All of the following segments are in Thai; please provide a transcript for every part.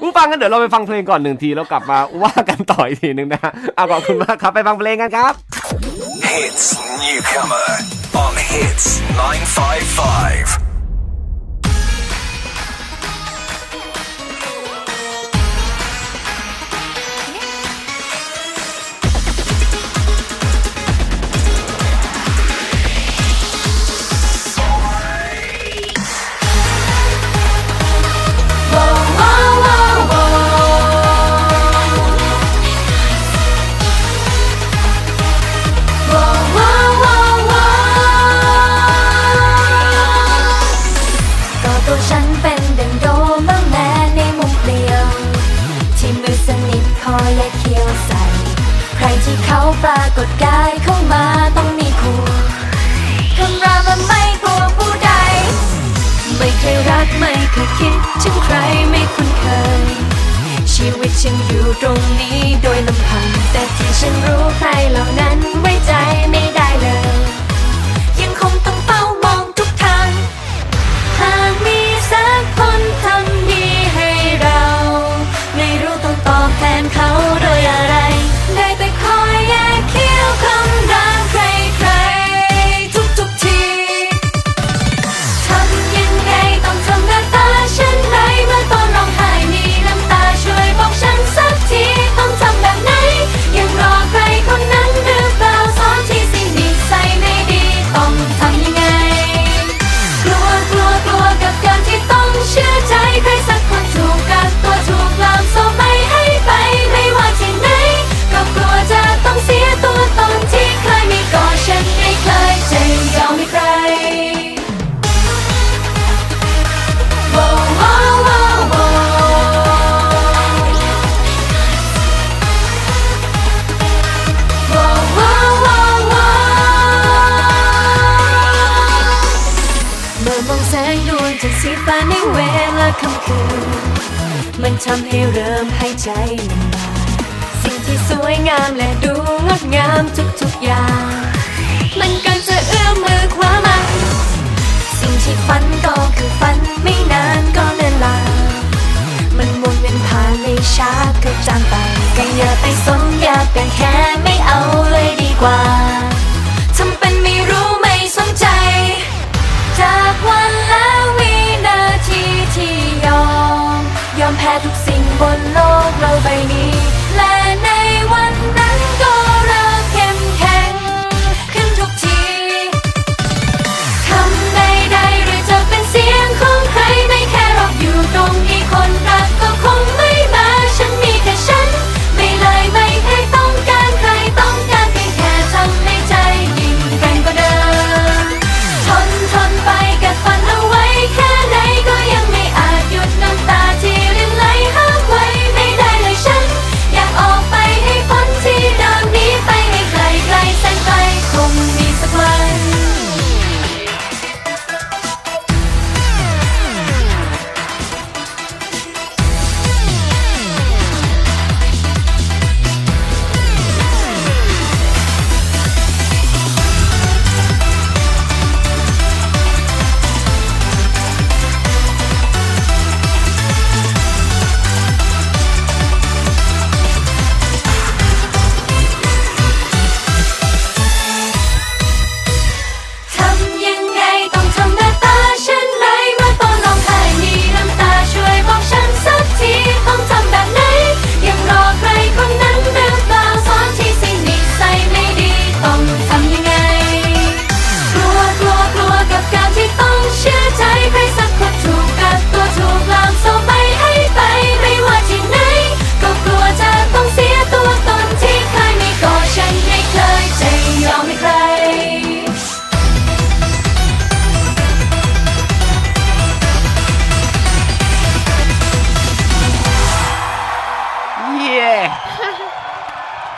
อู้ฟังกันเดี๋ยวเราไปฟังเพลงก่อนหนึ่งทีแล้วกลับมาว่ากันต่ออีกทีหนึ่งนะฮะเอาขอบคุณมากครับไปฟังเพลงกันครับ It's newcomer on ใครที่เขาปรากฏกายเข้ามาต้องมีคู่คำรามันไม่กลัวผู้ใด ไม่เคยรักไม่เคยคิดถึงใครไม่คุ้นเคย ชีวิตฉันอยู่ตรงนี้โดยลำพัง แต่ที่ฉันรู้ใครเหล่านั้นไว้ใจไม่ได้ แสงดวงจากสีฟ้าในเวลาค่ำคืน มันทำให้เริ่มหายใจมันมสิ่งที่สวยงามและดูง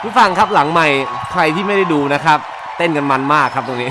ผู้ฟังครับหลังใหม่ใครที่ไม่ได้ดูนะครับ เต้นกันมันมากครับตรงนี้